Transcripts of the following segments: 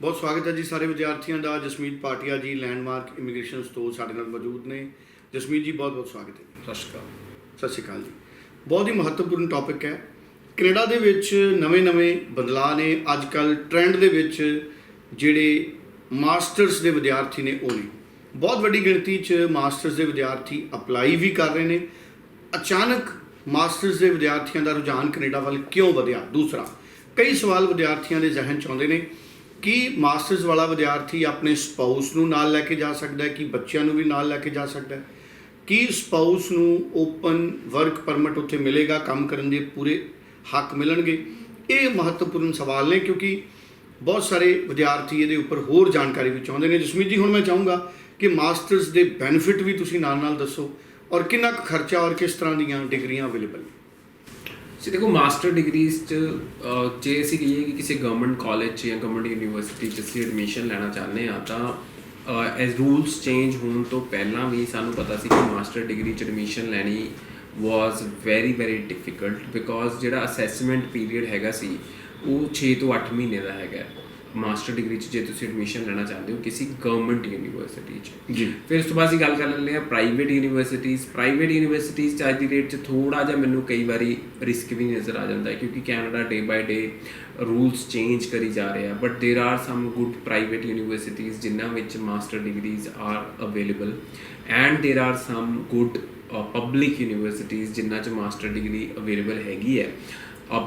ਬਹੁਤ ਸਵਾਗਤ ਹੈ ਜੀ ਸਾਰੇ ਵਿਦਿਆਰਥੀਆਂ ਦਾ। ਜਸਮੀਤ ਪਾਟਿਆ ਜੀ ਲੈਂਡਮਾਰਕ ਇਮੀਗ੍ਰੇਸ਼ਨ ਤੋਂ ਸਾਡੇ ਨਾਲ ਮੌਜੂਦ ਨੇ। ਜਸਮੀਤ ਜੀ ਬਹੁਤ ਬਹੁਤ ਸਵਾਗਤ ਹੈ ਸਤਿ ਸ਼੍ਰੀ ਅਕਾਲ। ਸਤਿ ਸ਼੍ਰੀ ਅਕਾਲ ਜੀ। ਬਹੁਤ ਹੀ ਮਹੱਤਵਪੂਰਨ ਟੌਪਿਕ ਹੈ। ਕੈਨੇਡਾ ਦੇ ਵਿੱਚ ਨਵੇਂ-ਨਵੇਂ ਬਦਲਾਅ ਨੇ। ਅੱਜ ਕੱਲ ਟ੍ਰੈਂਡ ਦੇ ਵਿੱਚ ਜਿਹੜੇ ਮਾਸਟਰਸ ਦੇ ਵਿਦਿਆਰਥੀ ਨੇ ਉਹ ਨੇ। ਬਹੁਤ ਵੱਡੀ ਗਿਣਤੀ 'ਚ ਮਾਸਟਰਸ ਦੇ ਵਿਦਿਆਰਥੀ ਅਪਲਾਈ ਵੀ ਕਰ ਰਹੇ ਨੇ। ਅਚਾਨਕ ਮਾਸਟਰਸ ਦੇ ਵਿਦਿਆਰਥੀਆਂ ਦਾ ਰੁਝਾਨ ਕੈਨੇਡਾ ਵੱਲ ਕਿਉਂ ਵਧਿਆ? ਦੂਸਰਾ ਕਈ ਸਵਾਲ ਵਿਦਿਆਰਥੀਆਂ ਦੇ ਜ਼ਿਹਨ 'ਚ ਆਉਂਦੇ ਨੇ। ਕੀ ਮਾਸਟਰਸ ਵਾਲਾ ਵਿਦਿਆਰਥੀ ਆਪਣੇ ਸਪਾਊਸ ਨੂੰ ਨਾਲ ਲੈ ਕੇ ਜਾ ਸਕਦਾ ਹੈ? ਕਿ ਬੱਚਿਆਂ ਨੂੰ ਵੀ ਨਾਲ ਲੈ ਕੇ ਜਾ ਸਕਦਾ ਹੈ? ਕੀ ਸਪਾਊਸ ਨੂੰ ਓਪਨ ਵਰਕ ਪਰਮਿਟ ਉੱਥੇ ਮਿਲੇਗਾ, ਕੰਮ ਕਰਨ ਦੇ ਪੂਰੇ ਹੱਕ ਮਿਲਣਗੇ? ਇਹ ਮਹੱਤਵਪੂਰਨ ਸਵਾਲ ਨੇ ਕਿਉਂਕਿ ਬਹੁਤ ਸਾਰੇ ਵਿਦਿਆਰਥੀ ਇਹਦੇ ਉੱਪਰ ਹੋਰ ਜਾਣਕਾਰੀ ਵੀ ਚਾਹੁੰਦੇ ਨੇ। ਜਸਮੀਤ ਜੀ, ਹੁਣ ਮੈਂ ਚਾਹੂੰਗਾ ਕਿ ਮਾਸਟਰਸ ਦੇ ਬੈਨੀਫਿਟ ਵੀ ਤੁਸੀਂ ਨਾਲ ਨਾਲ ਦੱਸੋ ਔਰ ਕਿੰਨਾ ਕੁ ਖਰਚਾ ਔਰ ਕਿਸ ਤਰ੍ਹਾਂ ਦੀਆਂ ਡਿਗਰੀਆਂ ਅਵੇਲੇਬਲ ਨੇ? ਜੀ ਦੇਖੋ ਮਾਸਟਰ ਡਿਗਰੀਜ਼ ਚ ਜੇ ਅਸੀਂ ਕਹੀਏ ਕਿ ਕਿਸੇ ਗਵਰਨਮੈਂਟ ਕਾਲਜ 'ਚ ਜਾਂ ਗਵਰਨਮੈਂਟ ਯੂਨੀਵਰਸਿਟੀ 'ਚ ਅਸੀਂ ਐਡਮਿਸ਼ਨ ਲੈਣਾ ਚਾਹੁੰਦੇ ਆ ਤਾਂ ਐਸ ਰੂਲਸ ਚੇਂਜ ਹੋਣ ਤੋਂ ਪਹਿਲਾਂ ਵੀ ਸਾਨੂੰ ਪਤਾ ਸੀ ਕਿ ਮਾਸਟਰ ਡਿਗਰੀ 'ਚ ਐਡਮਿਸ਼ਨ ਲੈਣੀ was very very difficult because ਜਿਹੜਾ ਅਸੈਸਮੈਂਟ ਪੀਰੀਅਡ ਹੈਗਾ ਸੀ ਉਹ 6 ਤੋਂ 8 ਮਹੀਨੇ ਦਾ ਹੈਗਾ ਮਾਸਟਰ ਡਿਗਰੀ 'ਚ ਜੇ ਤੁਸੀਂ ਐਡਮਿਸ਼ਨ ਲੈਣਾ ਚਾਹੁੰਦੇ ਹੋ ਕਿਸੇ ਗਵਰਨਮੈਂਟ ਯੂਨੀਵਰਸਿਟੀ 'ਚ ਜੀ ਫਿਰ ਉਸ ਤੋਂ ਬਾਅਦ ਅਸੀਂ ਗੱਲ ਕਰ ਲੈਂਦੇ ਹਾਂ ਪ੍ਰਾਈਵੇਟ ਯੂਨੀਵਰਸਿਟੀਜ਼ ਪ੍ਰਾਈਵੇਟ ਯੂਨੀਵਰਸਿਟੀਜ਼ ਚ ਅੱਜ ਦੀ ਡੇਟ 'ਚ ਥੋੜਾ ਜਿਹਾ ਮੈਨੂੰ ਕਈ ਵਾਰੀ ਰਿਸਕ ਵੀ ਨਜ਼ਰ ਆ ਜਾਂਦਾ ਹੈ ਕਿਉਂਕਿ Canada day by day rules change ਕਰੀ ਜਾ ਰਹੇ ਆ but there are some good private universities ਜਿਨ੍ਹਾਂ ਵਿੱਚ master degrees are available and there are some good public universities ਜਿਨ੍ਹਾਂ 'ਚ ਮਾਸਟਰ ਡਿਗਰੀ ਅਵੇਲੇਬਲ ਹੈਗੀ ਹੈ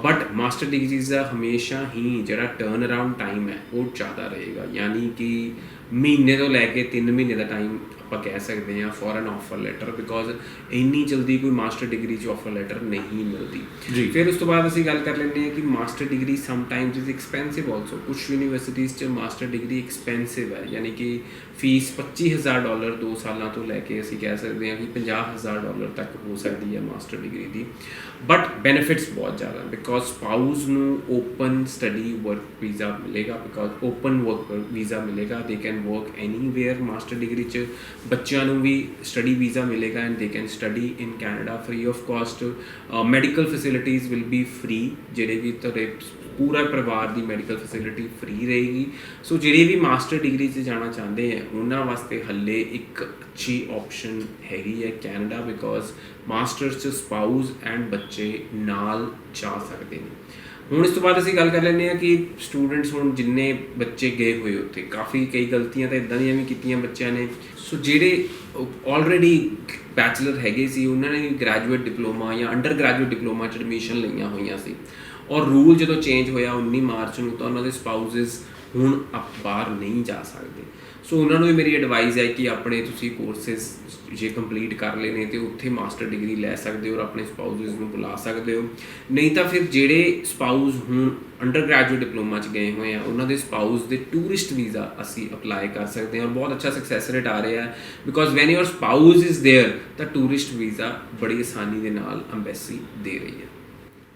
ਬਟ ਮਾਸਟਰ ਡਿਗਰੀਜ਼ ਦਾ ਹਮੇਸ਼ਾ ਹੀ ਜਿਹੜਾ ਟਰਨ ਅਰਾਊਂਡ ਟਾਈਮ ਹੈ ਉਹ ਜ਼ਿਆਦਾ ਰਹੇਗਾ ਯਾਨੀ ਕਿ ਮਹੀਨੇ ਤੋਂ ਲੈ ਕੇ 3 ਮਹੀਨੇ ਦਾ ਟਾਈਮ ਆਪਾਂ ਕਹਿ ਸਕਦੇ ਹਾਂ for an offer letter because ਇੰਨੀ ਜਲਦੀ ਕੋਈ ਮਾਸਟਰ ਡਿਗਰੀ ਚ ਆਫਰ ਲੈਟਰ ਨਹੀਂ ਮਿਲਦੀ। ਫਿਰ ਉਸ ਤੋਂ ਬਾਅਦ ਅਸੀਂ ਗੱਲ ਕਰ ਲੈਂਦੇ ਹਾਂ ਕਿ master degree some times is expensive also ਕੁਝ ਯੂਨੀਵਰਸਿਟੀਜ਼ ਚ ਮਾਸਟਰ ਡਿਗਰੀ ਐਕਸਪੈਂਸਿਵ ਹੈ ਯਾਨੀ ਕਿ ਫੀਸ 25000 ਡਾਲਰ 2 ਸਾਲਾਂ ਤੋਂ ਲੈ ਕੇ ਅਸੀਂ ਕਹਿ ਸਕਦੇ ਹਾਂ ਕਿ 50000 ਡਾਲਰ ਤੱਕ ਹੋ ਸਕਦੀ ਹੈ ਮਾਸਟਰ ਡਿਗਰੀ ਦੀ। ਬਟ ਬੈਨੀਫਿਟਸ ਬਹੁਤ ਜ਼ਿਆਦਾ ਬਿਕੋਜ਼ ਸਪਾਊਸ ਨੂੰ ਓਪਨ ਸਟੱਡੀ ਵਰਕ ਵੀਜ਼ਾ ਮਿਲੇਗਾ ਬਿਕੋਜ਼ ਓਪਨ ਵਰਕ ਵੀਜ਼ਾ ਮਿਲੇਗਾ they can work anywhere master degree ਚ। ਬੱਚਿਆਂ ਨੂੰ ਵੀ ਸਟੱਡੀ ਵੀਜ਼ਾ ਮਿਲੇਗਾ and they can study in Canada free of cost medical facilities will be free ਜਿਹੜੇ ਵੀ ਤੁਹਾਡੇ ਪੂਰਾ ਪਰਿਵਾਰ ਦੀ ਮੈਡੀਕਲ ਫੈਸਿਲਿਟੀ ਫ੍ਰੀ ਰਹੇਗੀ। ਸੋ ਜਿਹੜੇ ਵੀ ਮਾਸਟਰ ਡਿਗਰੀ 'ਚ ਜਾਣਾ ਚਾਹੁੰਦੇ ਆ, ਉਹਨਾਂ ਵਾਸਤੇ ਹੱਲੇ ਇੱਕ ਅੱਛੀ ਆਪਸ਼ਨ ਹੈਗੀ ਹੈ ਕੈਨੇਡਾ ਬਿਕੋਜ਼ ਮਾਸਟਰਸ 'ਚ ਸਪਾਊਸ ਐਂਡ ਬੱਚੇ ਨਾਲ ਜਾ ਸਕਦੇ ਨੇ। ਹੁਣ ਇਸ ਤੋਂ ਬਾਅਦ ਅਸੀਂ ਗੱਲ ਕਰ ਲੈਂਦੇ ਹਾਂ ਕਿ ਸਟੂਡੈਂਟਸ ਹੁਣ ਜਿੰਨੇ ਬੱਚੇ ਗਏ ਹੋਏ ਉੱਥੇ, ਕਾਫੀ ਕਈ ਗਲਤੀਆਂ ਤਾਂ ਇਦਾਂ ਦੀਆਂ ਵੀ ਕੀਤੀਆਂ ਬੱਚਿਆਂ ਨੇ। ਸੋ ਜਿਹੜੇ ਆਲਰੇਡੀ ਬੈਚਲਰ ਹੈਗੇ ਸੀ, ਉਹਨਾਂ ਨੇ ਗ੍ਰੈਜੂਏਟ ਡਿਪਲੋਮਾ ਜਾਂ ਅੰਡਰ ਗ੍ਰੈਜੂਏਟ ਡਿਪਲੋਮਾ ਚ ਐਡਮਿਸ਼ਨ ਲਈਆਂ ਹੋਈਆਂ ਸੀ। ਔਰ ਰੂਲ ਜਦੋਂ ਚੇਂਜ ਹੋਇਆ 19 ਮਾਰਚ ਨੂੰ ਤਾਂ ਉਹਨਾਂ ਦੇ ਸਪਾਊਸਸ ਹੁਣ ਅਪ ਬਾਹਰ ਨਹੀਂ ਜਾ ਸਕਦੇ ਸੋ ਉਹਨਾਂ ਨੂੰ ਵੀ ਮੇਰੀ ਐਡਵਾਈਸ ਹੈ ਕਿ ਆਪਣੇ ਤੁਸੀਂ ਕੋਰਸਸ ਜੇ ਕੰਪਲੀਟ ਕਰ ਲਏ ਨੇ ਤੇ ਉੱਥੇ ਮਾਸਟਰ ਡਿਗਰੀ ਲੈ ਸਕਦੇ ਹੋ ਔਰ ਆਪਣੇ ਸਪਾਊਸਸ ਨੂੰ ਬੁਲਾ ਸਕਦੇ ਹੋ ਨਹੀਂ ਤਾਂ ਫਿਰ ਜਿਹੜੇ ਸਪਾਊਸ ਹੁਣ ਅੰਡਰ ਗ੍ਰੈਜੂਏਟ ਡਿਪਲੋਮਾ ਚ ਗਏ ਹੋਏ ਆ ਉਹਨਾਂ ਦੇ ਸਪਾਊਸ ਦੇ ਟੂਰਿਸਟ ਵੀਜ਼ਾ ਅਸੀਂ ਅਪਲਾਈ ਕਰ ਸਕਦੇ ਹਾਂ ਔਰ ਬਹੁਤ ਅੱਛਾ ਸਕਸੈਸ ਰੇਟ ਆ ਰਿਹਾ ਹੈ because when your spouse is there ਤਾਂ ਟੂਰਿਸਟ ਵੀਜ਼ਾ ਬੜੀ ਆਸਾਨੀ ਦੇ ਨਾਲ ਅੰਬੈਸੀ ਦੇ ਰਹੀ ਹੈ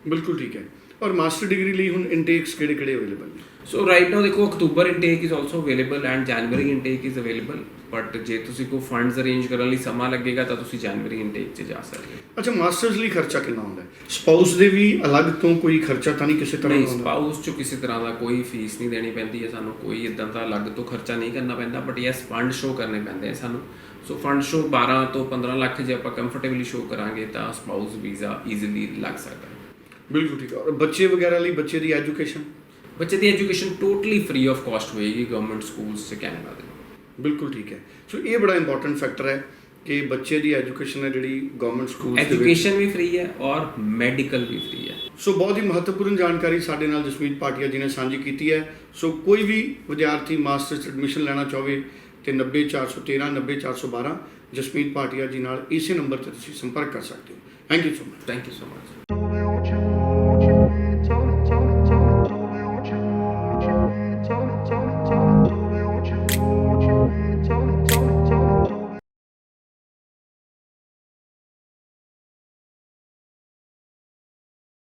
ਬਿਲਕੁਲ ਠੀਕ ਹੈ ਔਰ ਮਾਸਟਰ ਡਿਗਰੀ ਲਈ ਹੁਣ ਇਨਟੇਕਸ ਕਿਹੜੇ ਕਿਹੜੇ ਅਵੇਲੇਬਲ ਨੇ ਸੋ ਰਾਈਟ ਨਾਓ ਦੇਖੋ October intake is also available and January intake is available but ਜੇ ਤੁਸੀਂ ਕੋਈ ਫੰਡਸ ਅਰੇਂਜ ਕਰਨ ਲਈ ਸਮਾਂ ਲੱਗੇਗਾ ਤਾਂ ਤੁਸੀਂ ਜਨਵਰੀ ਇਨਟੇਕ 'ਚ ਜਾ ਸਕਦੇ ਹੋ ਅੱਛਾ ਮਾਸਟਰਸ ਲਈ ਖਰਚਾ ਕਿੰਨਾ ਹੁੰਦਾ ਹੈ ਸਪਾਊਸ ਦੇ ਵੀ ਅਲੱਗ ਤੋਂ ਕੋਈ ਖਰਚਾ ਤਾਂ ਨਹੀਂ ਕਿਸੇ ਤਰ੍ਹਾਂ ਦਾ ਹੁੰਦਾ ਸਪਾਊਸ 'ਚ ਕਿਸੇ ਤਰ੍ਹਾਂ ਦਾ ਕੋਈ ਫੀਸ ਨਹੀਂ ਦੇਣੀ ਪੈਂਦੀ ਹੈ ਸਾਨੂੰ ਕੋਈ ਇਦਾਂ ਦਾ ਅਲੱਗ ਤੋਂ ਖਰਚਾ ਨਹੀਂ ਕਰਨਾ ਪੈਂਦਾ ਬਟ ਯੈਸ ਫੰਡ ਸ਼ੋ ਕਰਨੇ ਪੈਂਦੇ ਆ ਸਾਨੂੰ ਸੋ ਫੰਡ ਸ਼ੋ 12 ਤੋਂ 15 ਲੱਖ ਜੇ ਆਪਾਂ ਕੰਫਰਟੇਬਲੀ ਸ਼ੋ ਕਰਾਂਗੇ ਤਾਂ ਸਪਾਊਸ ਵੀਜ਼ਾ ਈਜ਼ੀਲੀ ਲੱਗ ਸਕਦਾ ਹੈ ਬਿਲਕੁਲ ਠੀਕ ਹੈ ਔਰ ਬੱਚੇ ਵਗੈਰਾ ਲਈ ਬੱਚੇ ਦੀ ਐਜੂਕੇਸ਼ਨ ਬੱਚੇ ਦੀ education totally free of cost ਹੋਏਗੀ ਗਵਰਨਮੈਂਟ ਸਕੂਲਸ 'ਚ ਕੈਨੇਡਾ ਦੇ ਬਿਲਕੁਲ ਠੀਕ ਹੈ ਸੋ ਇਹ ਬੜਾ ਇੰਪੋਰਟੈਂਟ ਫੈਕਟਰ ਹੈ ਕਿ ਬੱਚੇ ਦੀ ਐਜੂਕੇਸ਼ਨ ਹੈ ਜਿਹੜੀ ਗਵਰਨਮੈਂਟ ਸਕੂਲ ਐਜੂਕੇਸ਼ਨ ਵੀ ਫ੍ਰੀ ਹੈ ਔਰ ਮੈਡੀਕਲ ਵੀ ਫ੍ਰੀ ਹੈ ਸੋ ਬਹੁਤ ਹੀ ਮਹੱਤਵਪੂਰਨ ਜਾਣਕਾਰੀ ਸਾਡੇ ਨਾਲ ਜਸਮੀਤ ਪਾਟਿਆ ਜੀ ਨੇ ਸਾਂਝੀ ਕੀਤੀ ਹੈ ਸੋ ਕੋਈ ਵੀ ਵਿਦਿਆਰਥੀ ਮਾਸਟਰਸ ਐਡਮਿਸ਼ਨ ਲੈਣਾ ਚਾਹਵੇ ਤੇ 90413 90412 ਜਸਮੀਤ ਪਾਟਿਆ ਜੀ ਨਾਲ ਇਸੇ ਨੰਬਰ ਤੇ ਤੁਸੀਂ ਸੰਪਰਕ ਕਰ ਸਕਦੇ ਹੋ thank you so much thank you so much